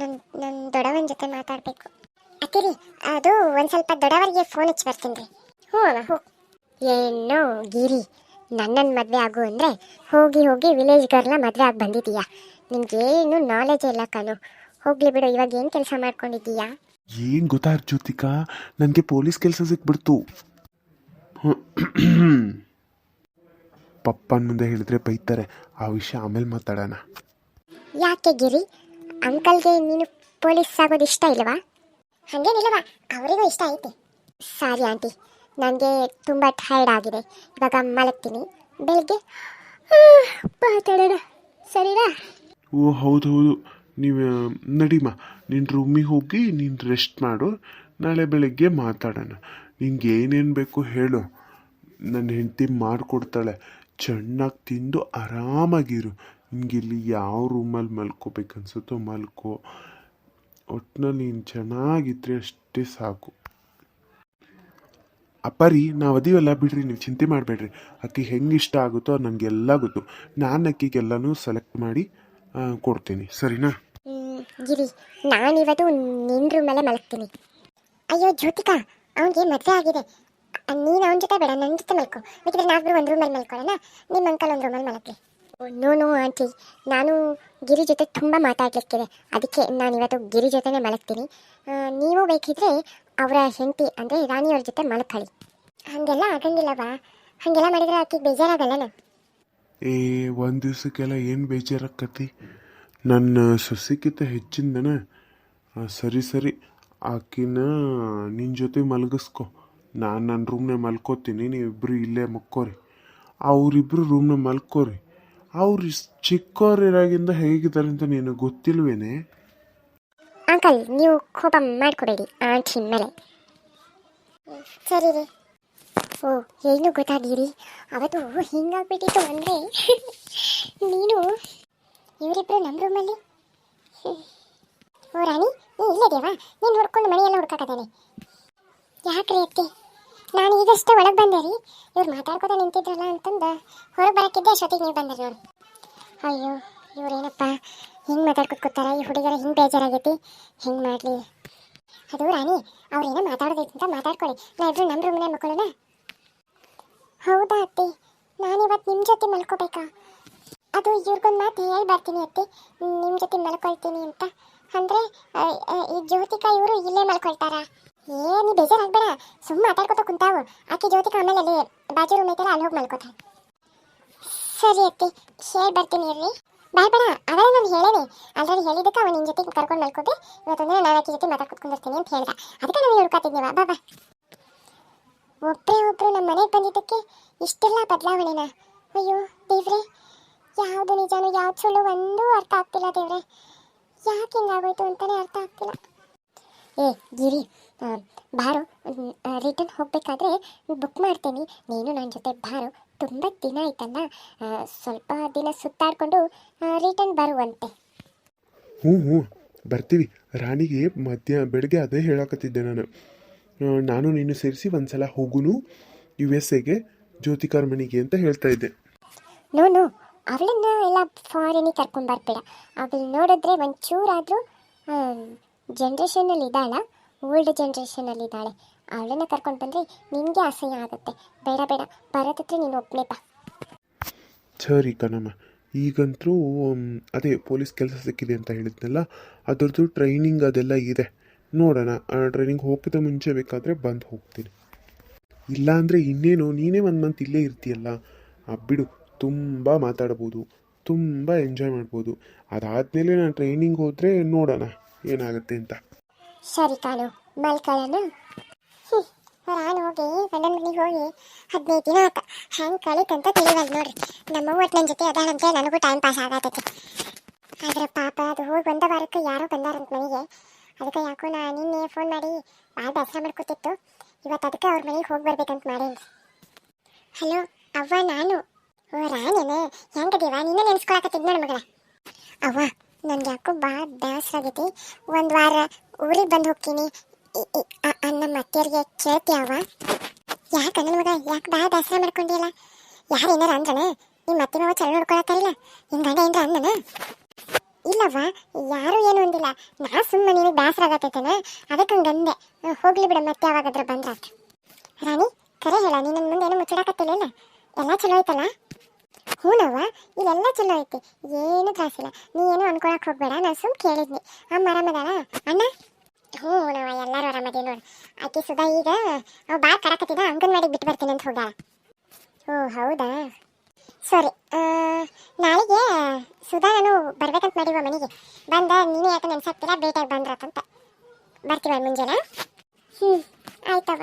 ನನ್ನ ನನ್ನ ದೊಡ್ಡವನ ಜೊತೆ ಮಾತಾಡಬೇಕು. ಅತ್ತಿರಿ ಅದು ಒಂದು ಸ್ವಲ್ಪ ದೊಡ್ಡವರಿಗೆ ಫೋನ್ ಹಚ್ಚಿ ಬರ್ತೀನಿ ರೀ. ಹ್ಞೂ ಏನು ಗಿರಿ ನನ್ನನ್ನು ಮದುವೆ ಆಗು ಅಂದರೆ ಹೋಗಿ ಹೋಗಿ ವಿಲೇಜ್ ಗರ್ಲ ಮದುವೆ ಆಗಿ ಬಂದಿದ್ದೀಯಾ ಏನು ನಾಲೆಜ್ ಇಲ್ಲ ಕಣು. ಹೋಗ್ಲಿ ಬಿಡು ಇವಾಗ ಏನು ಕೆಲಸ ಮಾಡ್ಕೊಂಡಿದ್ದೀಯಾ ಏನು ಗೊತ್ತಾ ಜ್ಯೋತಿಕಾ? ನನಗೆ ಪೊಲೀಸ್ ಕೆಲಸ ಸಿಕ್ಬಿಡ್ತು. ಪಪ್ಪನ ಮುಂದೆ ಹೇಳಿದ್ರೆ ಬೈತಾರೆ. ಆ ವಿಷಯ ಆಮೇಲೆ ಮಾತಾಡೋಣ. ಯಾಕೆ ಗಿರಿ? ಅಂಕಲ್ಗೆ ನೀನು ಪೊಲೀಸ್ ಆಗೋದು ಇಷ್ಟ ಇಲ್ವಾ? ಹಾಗೇನಿಲ್ಲವಾ ಅವರಿಗೂ ಇಷ್ಟ ಐತೆ. ಸಾರಿ ಆಂಟಿ, ನನಗೆ ತುಂಬ ಟೈರ್ಡ್ ಆಗಿದೆ. ಇವಾಗ ಮಲಗ್ತೀನಿ. ಬೆಳಿಗ್ಗೆ ಮಾತಾಡೋಣ ಸರಿನಾ? ಓ, ಹೌದು ಹೌದು. ನೀವು ನಡಿಮ. ನಿನ್ನ ರೂಮಿಗೆ ಹೋಗಿ ನೀನು ರೆಸ್ಟ್ ಮಾಡು. ನಾಳೆ ಬೆಳಿಗ್ಗೆ ಮಾತಾಡೋಣ. ನಿಂಗೆ ಏನೇನು ಬೇಕು ಹೇಳು. ನನ್ನ ಹೆಂಡತಿ ಮಾಡಿಕೊಡ್ತಾಳೆ ಚೆನ್ನಾಗಿ ತಿಂದು ಆರಾಮಾಗಿರು. ನಿಂಗೆ ಇಲ್ಲಿ ಯಾವ ರೂಮಲ್ಲಿ ಮಲ್ಕೋಬೇಕು ಅನ್ಸುತ್ತೋ ಮಲ್ಕೋ. ಒಟ್ಟಿನಲ್ಲಿ ನೀನು ಚೆನ್ನಾಗಿದ್ರೆ ಅಷ್ಟೇ ಸಾಕು. ಅಪ್ಪರಿ ನಾವು ಅದೀವಲ್ಲ ಬಿಡ್ರಿ, ನೀವು ಚಿಂತೆ ಮಾಡಬೇಡ್ರಿ. ಅಕ್ಕಿ ಹೆಂಗೆ ಇಷ್ಟ ಆಗುತ್ತೋ ನನಗೆಲ್ಲ ಗೊತ್ತು. ನಾನು ಅಕ್ಕಿಗೆಲ್ಲನೂ ಸೆಲೆಕ್ಟ್ ಮಾಡಿ ಕೊಡ್ತೀನಿ. ಸರಿನಾ? ಗಿರಿ. ನಾನಿವತ್ತು ನಿನ್ನ ರೂಮಲ್ಲೇ ಮಲಗ್ತೀನಿ ಅಯ್ಯೋ, ಜ್ಯೋತಿಕಾ, ಅವನಿಗೆ ಮದುವೆ ಆಗಿದೆ. ನೀನು ಅವನ ಜೊತೆ ಬೇಡ ನನ್ನ ಜೊತೆ ಮಲ್ಕೋ. ಬೇಕಿದ್ರೆ ನಾವಿಬ್ರು ಒಂದು ರೂಮಲ್ಲಿ ಮಲ್ಕೊಳ್ಳೋಣ ನಿಮ್ಮ ಅಂಕಲ್ ಒಂದು ರೂಮಲ್ಲಿ ಮಲಗಲಿ ನೋ ನೋ, ಆಂಟಿ. ನಾನು ಗಿರಿ ಜೊತೆ ತುಂಬ ಮಾತಾಡ್ಲಿಕ್ಕಿದೆ. ಅದಕ್ಕೆ ನಾನು ಇವತ್ತು ಗಿರಿ ಜೊತೆನೇ ಮಲಗ್ತೀನಿ. ನೀವು ಬೇಕಿದ್ರೆ ಅವರ ಹೆಂಡತಿ ಅಂದರೆ ರಾಣಿಯವ್ರ ಜೊತೆ ಮಲ್ಕೊಳ್ಳಿ ಹಾಗೆಲ್ಲ ಆಗಂಗಿಲ್ಲವಾ ಹಾಗೆಲ್ಲ ಮಾಡಿದರೆ ಆಕೆಗೆ ಬೇಜಾರಾಗಲ್ಲನ ಏ, ಒಂದು ದಿವಸಕ್ಕೆಲ್ಲ ಏನು ಬೇಜಾರಾಕತಿ ನನ್ನ ಸೊಸೆಗಿಂತ ಹೆಚ್ಚಿಂದನ ಸರಿ ಸರಿ. ಆಕಿನ ನಿನ್ನ ಜೊತೆ ಮಲಗಿಸ್ಕೊ. ನಾನು ನನ್ನ ರೂಮ್ನೇ ಮಲ್ಕೋತೀನಿ. ನೀವಿಬ್ಬರು ಇಲ್ಲೇ ಮಕ್ಕೋರಿ. ಅವರಿಬ್ಬರು ರೂಮ್ನ ಮಲ್ಕೋರಿ. ಅವ್ರು ಇಷ್ಟ್ ಚಿಕ್ಕವರಿರಾಗಿಂದ ಹೇಗಿದ್ದಾರೆ ಅಂತ ನೀನು ಗೊತ್ತಿಲ್ವೇನೆ? ಅಂಕಲ್, ನೀವು ಕೋಪ ಮಾಡ್ಕೋಬೇಡಿ, ಆಂಟಿ ಮೇಲೆ. ಸರಿ ರೀ. ಓ, ಏನು ಗೊತ್ತಾಗಿರಿ ಅವತ್ತು ಹಿಂಗಾಗ್ಬಿಟ್ಟಿತ್ತು ಅಂದರೆ ನೀನು ಇವರಿಬ್ಬರು ನಮ್ಮ ರೂಮಲ್ಲಿ ಓ, ರಾಣಿ, ನೀ ಇಲ್ಲದೇವಾ ನೀನು ಹುಡ್ಕೊಂಡು ಮನೆಯೆಲ್ಲ ಹುಡ್ಕಾಕತ್ತಾನೆ. ಯಾಕ್ರಿ ಅತ್ತಿ? ನಾನು ಈಗಷ್ಟೇ ಒಳಗೆ ಬಂದೆ ರೀ. ಇವ್ರು ಮಾತಾಡ್ಕೋತ ನಿಂತಿದ್ರಲ್ಲ ಅಂತಂದು ಹೊರಗೆ ಬರೋಕ್ಕಿದ್ದೆ ಅಷ್ಟೊತ್ತಿಗೆ ನೀವು ಬಂದ್ರಿ ನೋಡಿ. ಅಯ್ಯೋ, ಇವ್ರೇನಪ್ಪ, ಹಿಂಗೆ ಮಾತಾಡ್ಕೊತ ಕೂತಾರ, ಈ ಹುಡುಗರ ಹಿಂಗೆ ಬೇಜಾರಾಗೈತಿ. ಹಿಂಗೆ ಮಾಡಲಿ. ಅದು ರಾಣಿ, ಅವ್ರೇನೋ ಮಾತಾಡೋದೈತಿ ಅಂತ ಮಾತಾಡ್ಕೊಳ್ಳಿ ನಾ ಇಬ್ರು ನಮ್ಮ ರೂಮ್ನೇ ಮಕ್ಕಳನ್ನ ಹೌದಾ ಅತ್ತಿ? ನಾನಿವತ್ತು ನಿಮ್ಮ ಜೊತೆ ಮಲ್ಕೋಬೇಕಾ? ಅದು ಇವ್ರಿಗೊಂದು ಮಾತು ಹೇಳಿ ಬರ್ತೀನಿ ಅತ್ತಿ. ನಿಮ್ಮ ಜೊತೆ ಮಲ್ಕೊಳ್ತೀನಿ ಅಂತ. ಅಂದರೆ ಈ ಜ್ಯೋತಿಕಾ ಇವರು ಇಲ್ಲೇ ಮಲ್ಕೊಳ್ತಾರ? ಏ, ನೀ ಬೇಜಾರಾಗ್ಬೇಡ ಸುಮ್ಮ ಮಾತಾಡ್ಕೊತ ಕುಂತಾವು. ಆಕೆ ಜ್ಯೋತಿಕ ಆಮೇಲೆ ಅಲ್ಲಿ ಬಾಜು ರೂಮ್ ಐತಲ್ಲ ಅಲ್ಲಿ ಹೋಗಿ ಮಲ್ಕೋತಾಳೆ ಸರಿ ಅತ್ತಿ ಹೇಳಿ ಬರ್ತೀನಿ ಇರ್ರಿ ಬಾಯ್ ಬೇಡ ಅವಾಗ ನಾನು ಹೇಳೇನಿ. ಆಲ್ರೆಡಿ ಹೇಳಿದ್ದಕ್ಕೆ ಅವನು ನಿನ್ನ ಜೊತೆ ಕರ್ಕೊಂಡು ಮಲ್ಕೋದೆ ಇವತ್ತೊಂದಿನ ನಾನು ಆಕೆ ಜೊತೆ ಮಾತಾಡ್ಕೊತ್ಕೊಂಡಿರ್ತೀನಿ ಅಂತ ಹೇಳ್ದ. ಅದಕ್ಕೆ ನಾನು ಹುಡ್ಕಾತಿದ್ದೀವ ಬಾ ಬಾ. ಒಬ್ಬರೇ ಒಬ್ಬರು ನಮ್ಮ ಮನೆಗೆ ಬಂದಿದ್ದಕ್ಕೆ ಇಷ್ಟೆಲ್ಲ ಬದಲಾವಣೆನಾ? ಅಯ್ಯೋ, ದೇವ್ರೆ. ಯಾವುದು ನಿಜಾನು ಯಾವ್ದು ಸುಳ್ಳು ಒಂದೂ ಅರ್ಥ ಆಗ್ತಿಲ್ಲ ದೇವ್ರೆ. ಯಾಕೆ ಹಿಂಗಾಗೋಯ್ತು ಅಂತಲೇ ಅರ್ಥ ಆಗ್ತಿಲ್ಲ. ಏ ಗಿರಿ ಬಾರು ರಿಟರ್ನ್ ಹೋಗಬೇಕಾದ್ರೆ ಬುಕ್ ಮಾಡ್ತೀನಿ. ನೀನು ನನ್ನ ಜೊತೆ ಬಾರು. ತುಂಬ ದಿನ ಆಯ್ತಲ್ಲ? ಸ್ವಲ್ಪ ದಿನ ಸುತ್ತಾಡ್ಕೊಂಡು ರಿಟರ್ನ್ ಬರುವಂತೆ. ಹ್ಞೂ ಹ್ಞೂ. ಬರ್ತೀವಿ. ರಾಣಿಗೆ ಮಧ್ಯ ಬೆಳಗ್ಗೆ ಅದೇ ಹೇಳಕತ್ತಿದ್ದೆ ನಾನು. ನಾನು ನೀನು ಸೇರಿಸಿ ಒಂದ್ಸಲ ಹೋಗುನು ಯು ಎಸ್ ಎಗೆ ಜ್ಯೋತಿಕಾರ್ ಮನೆಗೆ ಅಂತ ಹೇಳ್ತಾ ಇದ್ದೆ. No no. ಅವಳನ್ನ ಎಲ್ಲ ಫಾರಿನಿಗೆ ಕರ್ಕೊಂಡು ಬರ್ಬೇಡ. ಅವಳು ನೋಡಿದ್ರೆ ಒಂಚೂರಾದರೂ ಜನ್ರೇಷನಲ್ಲಿ ಇದ್ದಾಳ. ಓಲ್ಡ್ ಜನ್ರೇಷನಲ್ಲಿ ಇದ್ದಾಳೆ. ಅವಳನ್ನ ಕರ್ಕೊಂಡು ಬಂದರೆ ನಿನಗೆ ಅಸಹ್ಯ ಆಗುತ್ತೆ. ಬೇಡ ಬೇಡ. ಬರೋದತ್ರ ನೀನು ಒಬ್ಬನೇ ಬಾ. ಸರಿ ಕಣಮ್ಮ. ಈಗಂತೂ ಅದೇ ಪೊಲೀಸ್ ಕೆಲಸ ಸಿಕ್ಕಿದೆ ಅಂತ ಹೇಳಿದ್ನಲ್ಲ, ಅದರದ್ದು ಟ್ರೈನಿಂಗ್ ಅದೆಲ್ಲ ಇದೆ. ನೋಡೋಣ. ಟ್ರೈನಿಂಗ್ ಹೋಗಿದ ಮುಂಚೆ ಬೇಕಾದರೆ ಬಂದು ಹೋಗ್ತೀನಿ. ಇಲ್ಲಾಂದರೆ ಇನ್ನೇನು, ನೀನೇ ಒಂದು ಮಂತ್ ಇಲ್ಲೇ ಇರ್ತೀಯಲ್ಲ. ಬಿಡು. ತುಂಬ ಮಾತಾಡ್ಬೋದು. ತುಂಬ ಎಂಜಾಯ್ ಮಾಡ್ಬೋದು. ಅದಾದಮೇಲೆ ನಾನು ಟ್ರೈನಿಂಗ್ ಹೋದರೆ ನೋಡೋಣ. ಏನಾಗುತ್ತೆ ಅಂತ. ಸರಿ ಕಾನು ಮಲ್ಕೊಳ್ಳೋಣ? ನಾನು ಹೋಗಿ ಗಂಡನ ಮನೆಗೆ ಹೋಗಿ ಹದಿನೈದು ದಿನ ಆತ ಹೆಂಗೆ ಕಲಿತಂತ ತಿಳಿವಲ್ ನೋಡ್ರಿ. ನಮ್ಮ ಒಟ್ಟು ನನ್ನ ಜೊತೆ ಅದಾಳಂತೆ, ನನಗೂ ಟೈಮ್ ಪಾಸ್ ಆಗತ್ತೈತಿ. ಆದ್ರೆ ಪಾಪ, ಅದು ಹೋಗಿ ಬಂದ ವಾರಕ್ಕೆ ಯಾರೋ ಬಂದಾರಂತ ಮನೆಗೆ. ಅದಕ್ಕೆ ಯಾಕೋ ನಾ ನಿನ್ನೆ ಫೋನ್ ಮಾಡಿ ಭಾಳ ಬೇಸರ ಮಾಡ್ಕೊತಿತ್ತು. ಇವತ್ತು ಅದಕ್ಕೆ ಅವ್ರ ಮನೆಗೆ ಹೋಗಿ ಬರ್ಬೇಕಂತ ಮಾಡೇನಿ ಹಲೋ, ಅವ್ವ, ನಾನು? ಓ ರಾಣಿನ ಹೆಂಗದೀವ? ನಿನ್ನ ನೆನ್ಸ್ಕೊಳಕತ್ತಿದ್ ನೋಡ ಮಗಳ. ಅವ್ವ ನನ್ಗೆ ಯಾಕೋ ಭಾಳ ಬೇಸರ ಆಗೈತಿ. ಒಂದು ವಾರ ಊರಿಗೆ ಬಂದು ಹೋಗ್ತೀನಿ. ನಮ್ಮ ಅತ್ತೆಯರಿಗೆ ಕೇಳ್ತೀಯವ ಯಾಕೆ ಮಗ, ಯಾಕೆ ಭಾಳ ಬೇಸರ ಮಾಡ್ಕೊಂಡಿಲ್ಲ ಯಾರು ಏನಾರ ಅಂದ್ರೆ ನಿಮ್ಮ ಅತ್ತೆ ಮಾವ ಚಲೋ ನೋಡ್ಕೊಳತ್ತಾರಿಲ್ಲ? ಗಂಡ ಏನಾರ ಅಂದನ ಇಲ್ಲವ್ವ, ಯಾರು ಏನು ಅಂದಿಲ್ಲ. ನಾ ಸುಮ್ಮನೆ ನಿನಗೆ ಬೇಸರ ಆಗತ್ತೈತೇನ ಅದಕ್ಕೆ ಹಂಗೆ ಅಂದೆ. ಹೋಗ್ಲಿ ಬಿಡ ಮತ್ತೆ ಯಾವಾಗಾದ್ರೂ ಬಂದ್ರಾತ್ ರಾಣಿ, ಕರೆ ಹೇಳ ನೀನು ಮುಂದೆ ಏನು ಮುಚ್ಚಿಡಕತ್ತಿಲ್ಲ ಎಲ್ಲ ಚಲೋ ಐತಲ್ಲ? ಹ್ಞೂನವ್ವ ಇಲ್ಲೆಲ್ಲ ಚಲೋ ಐತಿ. ಏನು ತ್ರಾಸಿಲ್ಲ ನೀ ಏನು ಅನ್ಕೊಳಕ್ ಹೋಗ್ಬೇಡ, ನಾನು ಸುಮ್ ಕೇಳಿದ್ನಿ. ಅಮ್ಮ ಆರಾಮದಾಳ? ಅಣ್ಣ? ಹ್ಞೂ ಹೂನವ್ವ, ಎಲ್ಲರೂ ಆರಾಮದಿ ನೋಡು. ಆಕೆ ಸುಧಾ ಈಗ, ಅವ್ ಬಾ ಕರಕತ್ತಿದ, ಅಂಗನವಾಡಿಗೆ ಬಿಟ್ಟು ಬರ್ತೀನಿ ಅಂತ ಹೋಗ್ಯಾಳ. ಓ, ಹೌದಾ? ಸರಿ ನಾಳೆಗೆ ಸುಧಾ ನಾನು ಬರ್ಬೇಕಂತ ಮಾಡಿವ ಮನೆಗೆ. ಬಂದ, ನೀನು ಯಾಕೆ ನೆನ್ಸಾಕ್ತಿಲ್ಲ ಭೇಟಿಯಾಗಿ ಬಂದ್ರತ್ತಂತ ಬರ್ತೀವ ಮುಂಜಾನೆ? ಹ್ಞೂ ಆಯ್ತವ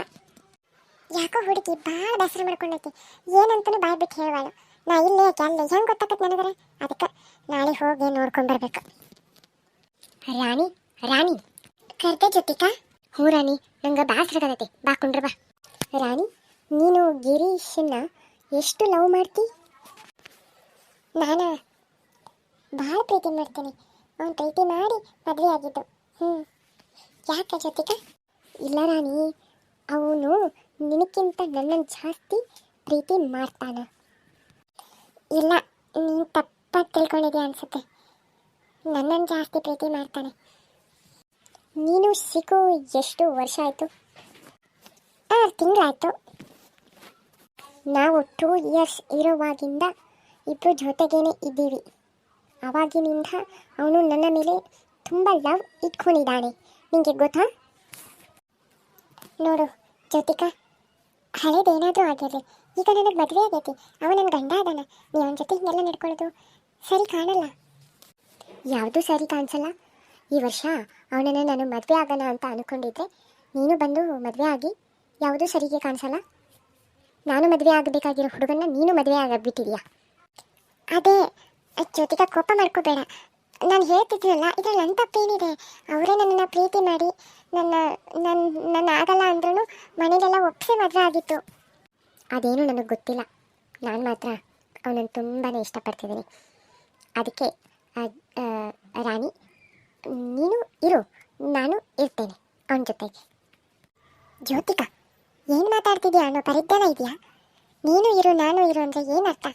ಯಾಕೋ ಹುಡುಗಿ ಭಾಳ ಬೇಸರ ಮಾಡ್ಕೊಂಡೈತಿ. ಏನಂತನೂ ಬಾಯ್ ಬಿಟ್ಟು ಹೇಳುವಳು. ನಾ ಇಲ್ಲೇ ಅಲ್ಲೇ ಹೆಂಗೆ ಗೊತ್ತಾಕತ್ ನನಗರೆ? ಅದಕ್ಕೆ ನಾಳೆ ಹೋಗಿ ನೋಡ್ಕೊಂಡ್ ಬರ್ಬೇಕು. ರಾಣಿ ರಾಣಿ, ಕರ್ದೆ ಜೊತಿಕಾ ಹ್ಞೂ ರಾಣಿ, ನಂಗೆ ಬೇಸರ ಆಗತೈತಿ. ಬಾ ಕುಂಡ್ರ ಬಾ. ರಾಣಿ, ನೀನು ಗಿರೀಶನ್ನ ಎಷ್ಟು ಲವ್ ಮಾಡ್ತಿ? ನಾನು ಭಾಳ ಪ್ರೀತಿ ಮಾಡ್ತೀನಿ. ಅವ್ನು ಪ್ರೀತಿ ಮಾಡಿ ಮದುವೆ ಆಗಿದ್ದು. ಹ್ಞೂ ಯಾಕೆ ಜೊತಿಕ ಇಲ್ಲ ರಾಣಿ, ಅವನು ನಿನಕ್ಕಿಂತ ನನ್ನನ್ನು ಜಾಸ್ತಿ ಪ್ರೀತಿ ಮಾಡ್ತಾನ. ಇಲ್ಲ, ನೀನು ತಪ್ಪಾಗಿ ತಿಳ್ಕೊಂಡಿದ್ಯಾ ಅನ್ಸುತ್ತೆ. ನನ್ನನ್ನು ಜಾಸ್ತಿ ಪ್ರೀತಿ ಮಾಡ್ತಾನೆ. ನೀನು ಸಿಗೋ, ಎಷ್ಟು ವರ್ಷ ಆಯಿತು? ಆರು ತಿಂಗಳಾಯಿತು. ನಾವು ಟೂ ಇಯರ್ಸ್ ಇರುವಾಗಿಂದ ಇಬ್ಬರು ಜೊತೆಗೇನೆ ಇದ್ದೀವಿ. ಅವಾಗಿನಿಂದ ಅವನು ನನ್ನ ಮೇಲೆ ತುಂಬ ಲವ್ ಇಟ್ಕೊಂಡಿದ್ದಾನೆ. ನಿಮಗೆ ಗೊತ್ತಾ? ನೋಡು, ಜ್ಯೋತಿಕಾ, ಹಳೇದೇನಾದರೂ ಆಗಿರಲಿ. ಈಗ ನನಗೆ ಮದುವೆ ಆಗೈತಿ. ಅವ ನನ್ನ ಗಂಡ ಅದಾನ. ನೀ ಅವನ ಜೊತೆ ಹಿಂಗೆಲ್ಲ ನಡ್ಕೊಳ್ಳೋದು ಸರಿ ಕಾಣಲ್ಲ. ಯಾವುದೂ ಸರಿ ಕಾಣಿಸಲ್ಲ. ಈ ವರ್ಷ ಅವನನ್ನು ನಾನು ಮದುವೆ ಆಗೋಣ ಅಂತ ಅಂದ್ಕೊಂಡಿದ್ದೆ ನೀನು ಬಂದು ಮದುವೆ ಆಗಿ ಯಾವುದೂ ಸರಿಗೆ ಕಾಣಿಸಲ್ಲ. ನಾನು ಮದುವೆ ಆಗಬೇಕಾಗಿರೋ ಹುಡುಗನ ನೀನು ಮದುವೆ ಆಗಬಿಟ್ಟಿದ್ಯಾ? ಅದೇ, ಜೊತೆಗೆ ಕೋಪ ಮಾಡ್ಕೋಬೇಡ. ನಾನು ಹೇಳ್ತಿದ್ದೀನಲ್ಲ ಇದು ನನ್ನ ತಪ್ಪೇನಿದೆ? ಅವರೇ ನನ್ನನ್ನು ಪ್ರೀತಿ ಮಾಡಿ ನನ್ನ ನನ್ನ ನನ್ನ ಆಗಲ್ಲ ಅಂದ್ರೂ ಮನೆಗೆಲ್ಲ ಒಪ್ಪಿಸಿ ಮದುವೆ ಆಗಿತ್ತು. ಅದೇನು ನನಗೆ ಗೊತ್ತಿಲ್ಲ. ನಾನು ಮಾತ್ರ ಅವನನ್ನು ತುಂಬಾ ಇಷ್ಟಪಡ್ತಿದ್ದೀನಿ. ಅದಕ್ಕೆ ರಾಣಿ, ನೀನು ಇರು, ನಾನು ಇರ್ತೇನೆ ಅವನ ಜೊತೆಗೆ. ಜ್ಯೋತಿಕಾ, ಏನು ಮಾತಾಡ್ತಿದ್ಯಾ? ಅನ್ನೋ ಪರಿಜ್ಞಾನ ಇದೆಯಾ? ನೀನು ಇರು, ನಾನು ಇರು ಅಂದರೆ ಏನು ಅರ್ಥ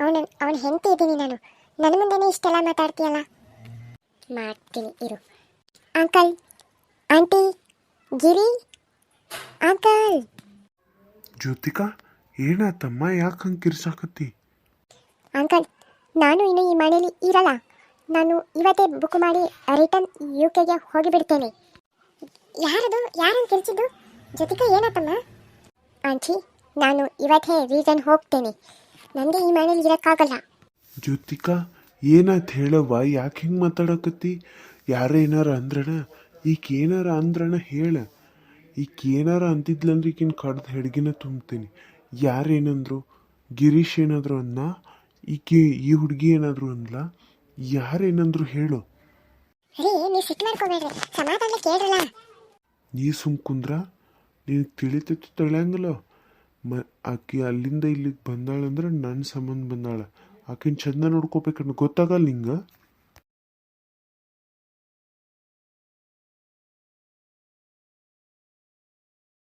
ಅವನ ಅವನ ಹೆಂಡತಿ ಇದ್ದೀನಿ ನಾನು. ನನ್ನ ಮುಂದೆನೇ ಇಷ್ಟೆಲ್ಲ ಮಾತಾಡ್ತೀಯಲ್ಲ? ಮಾಡ್ತೀನಿ, ಇರು. Uncle, aunty, Giri, uncle! Jyothika ಏನಾತಮ್ಮ ಯಾಕೆ ಹಂಗೆ ಕಿರ್ಸಾಕತ್ತಿ? ಅಂಕಲ್ ನಾನು ಇನ್ನು ಈ ಮನೇಲಿ ಇರಲ್ಲ. ನಾನು ಇವತ್ತೇ ಬುಕ್ ಮಾಡಿ ರಿಟರ್ನ್ ಯು ಕೆಗೆ ಹೋಗಿಬಿಡ್ತೇನೆ. ಯಾರದು? ಯಾರನ್ನು ಕಿರ್ಚಿದ್ದು ಜ್ಯೋತಿಕಾ ಏನತ್ತಮ್ಮ ಆಂಟಿ ನಾನು ಇವತ್ತೇ ರೀಸನ್ ಹೋಗ್ತೇನೆ. ನನಗೆ ಈ ಮನೇಲಿ ಇರೋಕ್ಕಾಗಲ್ಲ. ಜ್ಯೋತಿಕಾ ಏನಾಯ್ತು ಹೇಳವ್ವ ಯಾಕೆ ಹಿಂಗೆ ಮಾತಾಡಕತ್ತಿ? ಯಾರೇನಾರ ಅಂದ್ರಣ ಈಗ ಏನಾರ ಅಂದ್ರಣ ಹೇಳ. ಈಗ ಏನಾರ ಅಂತಿದ್ಲಂದ್ರೆ ಈಕಿನ ಕಡ್ದು ಹೆಡ್ಗಿನ ತುಂಬ್ತೀನಿ. ಯಾರೇನಂದ್ರು? ಗಿರೀಶ್ ಏನಾದ್ರು ಅನ್ನ ಈಕೆ ಈ ಹುಡುಗಿ ಏನಾದ್ರು ಅಂದ್ಲ? ಯಾರೇನಂದ್ರು ಹೇಳು. ರೀ ನೀವು ಸಿಟ್ಟು ಮಾಡ್ಕೋಬೇಡ್ರಿ ಸಮಾಧಾನ ಕೇಳ್ರಲ್ಲ. ನೀ ಸುಮ್ ಕುಂದ್ರ. ನಿನಗೆ ತಿಳಿತೈತಿ ತಿಳಿಯಂಗಿಲ್ಲ. ಮ ಆಕೆ ಅಲ್ಲಿಂದ ಇಲ್ಲಿಗೆ ಬಂದಾಳಂದ್ರೆ ನನ್ನ ಸಂಬಂಧ ಬಂದಾಳ. ಆಕಿನ ಚಂದ ನೋಡ್ಕೋಬೇಕನ್ನು ಗೊತ್ತಾಗಲ್ಲ ನಿಂಗೆ?